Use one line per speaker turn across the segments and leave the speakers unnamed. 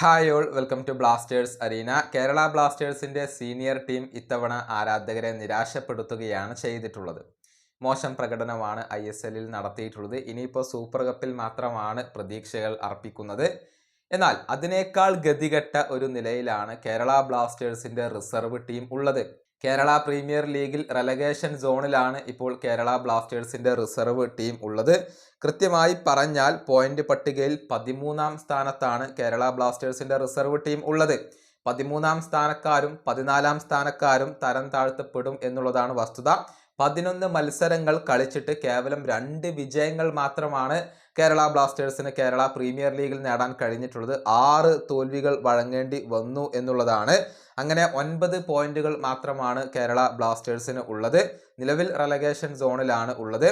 Hi all welcome to Blasters Arena Kerala ബ്ലാസ്റ്റേഴ്സിന്റെ senior team ഇത്തവണ ആരാധകരെ നിരാശപ്പെടുത്തുകയാണ് ചെയ്തിട്ടുള്ളത്. മോശം പ്രകടനമാണ് ഐ എസ് എല്ലിൽ നടത്തിയിട്ടുള്ളത്. ഇനിയിപ്പോൾ സൂപ്പർ കപ്പിൽ മാത്രമാണ് പ്രതീക്ഷകൾ അർപ്പിക്കുന്നത്. എന്നാൽ അതിനേക്കാൾ ഗതികെട്ട ഒരു നിലയിലാണ് കേരള ബ്ലാസ്റ്റേഴ്സിന്റെ റിസർവ് ടീം ഉള്ളത്. കേരള പ്രീമിയർ ലീഗിൽ റെലഗേഷൻ സോണിലാണ് ഇപ്പോൾ കേരള ബ്ലാസ്റ്റേഴ്സിന്റെ റിസർവ് ടീം ഉള്ളത്. കൃത്യമായി പറഞ്ഞാൽ പോയിന്റ് പട്ടികയിൽ പതിമൂന്നാം സ്ഥാനത്താണ് കേരള ബ്ലാസ്റ്റേഴ്സിന്റെ റിസർവ് ടീം ഉള്ളത്. പതിമൂന്നാം സ്ഥാനക്കാരും പതിനാലാം സ്ഥാനക്കാരും തരം താഴ്ത്തപ്പെടും എന്നുള്ളതാണ് വസ്തുത. പതിനൊന്ന് മത്സരങ്ങൾ കളിച്ചിട്ട് കേവലം രണ്ട് വിജയങ്ങൾ മാത്രമാണ് കേരള ബ്ലാസ്റ്റേഴ്സിന് കേരള പ്രീമിയർ ലീഗിൽ നേടാൻ കഴിഞ്ഞിട്ടുള്ളത്. ആറ് തോൽവികൾ വഴങ്ങേണ്ടി വന്നു എന്നുള്ളതാണ്. അങ്ങനെ ഒൻപത് പോയിന്റുകൾ മാത്രമാണ് കേരള ബ്ലാസ്റ്റേഴ്സിന് ഉള്ളത്. നിലവിൽ റെലഗേഷൻ സോണിലാണ് ഉള്ളത്.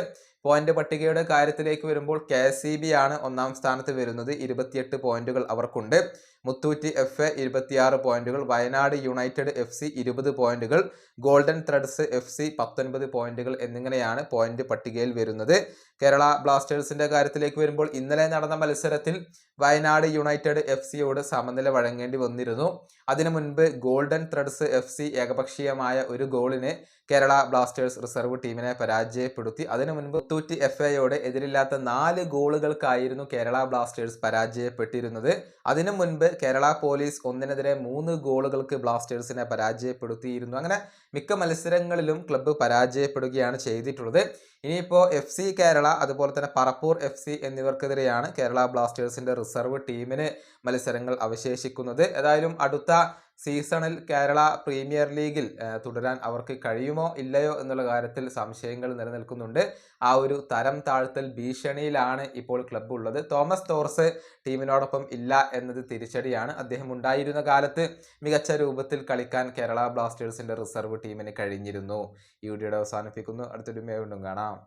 പോയിന്റ് പട്ടികയുടെ കാര്യത്തിലേക്ക് വരുമ്പോൾ കെ സി ബി ആണ് ഒന്നാം സ്ഥാനത്ത് വരുന്നത്. ഇരുപത്തിയെട്ട് പോയിന്റുകൾ അവർക്കുണ്ട്. മുത്തൂറ്റി എഫ് എ ഇരുപത്തിയാറ് പോയിന്റുകൾ വയനാട് യുണൈറ്റഡ് എഫ് സി ഇരുപത് പോയിന്റുകൾ ഗോൾഡൻ ത്രെഡ്സ് എഫ് സി പത്തൊൻപത് പോയിന്റുകൾ എന്നിങ്ങനെയാണ് പോയിന്റ് പട്ടികയിൽ വരുന്നത്. കേരള ബ്ലാസ്റ്റേഴ്സിന്റെ കാര്യത്തിലേക്ക് വരുമ്പോൾ ഇന്നലെ നടന്ന മത്സരത്തിൽ വയനാട് യുണൈറ്റഡ് എഫ് സിയോട് സമനില വഴങ്ങേണ്ടി വന്നിരുന്നു. അതിനു മുൻപ് ഗോൾഡൻ ത്രെഡ്സ് എഫ് സി ഏകപക്ഷീയമായ ഒരു ഗോളിന് കേരള ബ്ലാസ്റ്റേഴ്സ് റിസർവ് ടീമിനെ പരാജയപ്പെടുത്തി. അതിനു മുൻപ് തൂറ്റി എഫ് എയോട് എതിരില്ലാത്ത നാല് ഗോളുകൾക്കായിരുന്നു കേരള ബ്ലാസ്റ്റേഴ്സ് പരാജയപ്പെട്ടിരുന്നത്. അതിനു മുൻപ് കേരള പോലീസ് ഒന്നിനെതിരെ മൂന്ന് ഗോളുകൾക്ക് ബ്ലാസ്റ്റേഴ്സിനെ പരാജയപ്പെടുത്തിയിരുന്നു. അങ്ങനെ മിക്ക മത്സരങ്ങളിലും ക്ലബ്ബ് പരാജയപ്പെടുകയാണ് ചെയ്തിട്ടുള്ളത്. ഇനിയിപ്പോൾ എഫ് സി കേരള അതുപോലെ തന്നെ പറപ്പൂർ എഫ് സി എന്നിവർക്കെതിരെയാണ് കേരള ബ്ലാസ്റ്റേഴ്സിന്റെ റിസർവ് ടീമിന് മത്സരങ്ങൾ അവശേഷിക്കുന്നത്. ഏതായാലും അടുത്ത സീസണിൽ കേരള പ്രീമിയർ ലീഗിൽ തുടരാൻ അവർക്ക് കഴിയുമോ ഇല്ലയോ എന്നുള്ള കാര്യത്തിൽ സംശയങ്ങൾ നിലനിൽക്കുന്നുണ്ട്. ആ ഒരു തരം താഴ്ത്തൽ ഭീഷണിയിലാണ് ഇപ്പോൾ ക്ലബ്ബ് ഉള്ളത്. തോമസ് തോർസ് ടീമിനോടൊപ്പം ഇല്ല എന്നത് തിരിച്ചടിയാണ്. അദ്ദേഹം ഉണ്ടായിരുന്ന കാലത്ത് മികച്ച രൂപത്തിൽ കളിക്കാൻ കേരള ബ്ലാസ്റ്റേഴ്സിന്റെ റിസർവ് ടീമിന് കഴിഞ്ഞിരുന്നു. ഈ വീഡിയോയുടെ അവസാനിപ്പിക്കുന്നു. അടുത്തൊരു വീണ്ടും കാണാം.